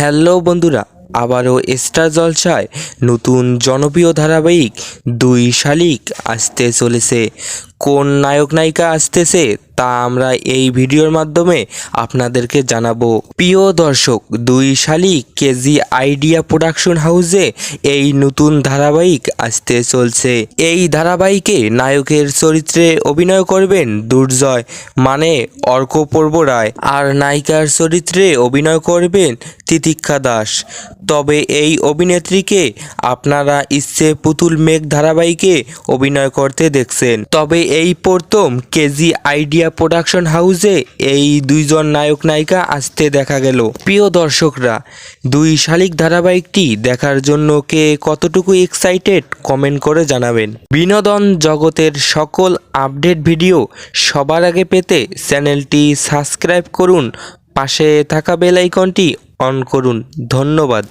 Hello বন্ধুরা, আবারও star জলসায় নতুন জনপ্রিয় ধারাবাহিক দুই শালিক আসতে চলেছে। কোন নায়ক নায়িকা আসতেছে তা আমরা এই ভিডিওর মাধ্যমে আপনাদেরকে জানাব। প্রিয় দর্শক, দুই শালিক কেজি আইডিয়া প্রোডাকশন হাউসে এই নতুন ধারাবাহিক আসতে চলছে। এই ধারাবাহিকে নায়কের চরিত্রে অভিনয় করবেন দুর্জয় মানে অর্কপূর্ব রায়, আর নায়িকার চরিত্রে অভিনয় করবেন তিতিক্ষা দাস। তবে এই অভিনেত্রীকে আপনারা ইচ্ছে পুতুল মেঘ ধারাবাহিকে অভিনয় করতে দেখছেন। তবে এই প্রথম কেজি আইডিয়া প্রোডাকশন হাউসে এই দুইজন নায়ক নায়িকা আসতে দেখা গেল। প্রিয় দর্শকরা, দুই শালিক ধারাবাহিকটি দেখার জন্য কে কতটুকু এক্সাইটেড কমেন্ট করে জানাবেন। বিনোদন জগতের সকল আপডেট ভিডিও সবার আগে পেতে চ্যানেলটি সাবস্ক্রাইব করুন, পাশে থাকা বেল আইকনটি অন করুন। ধন্যবাদ।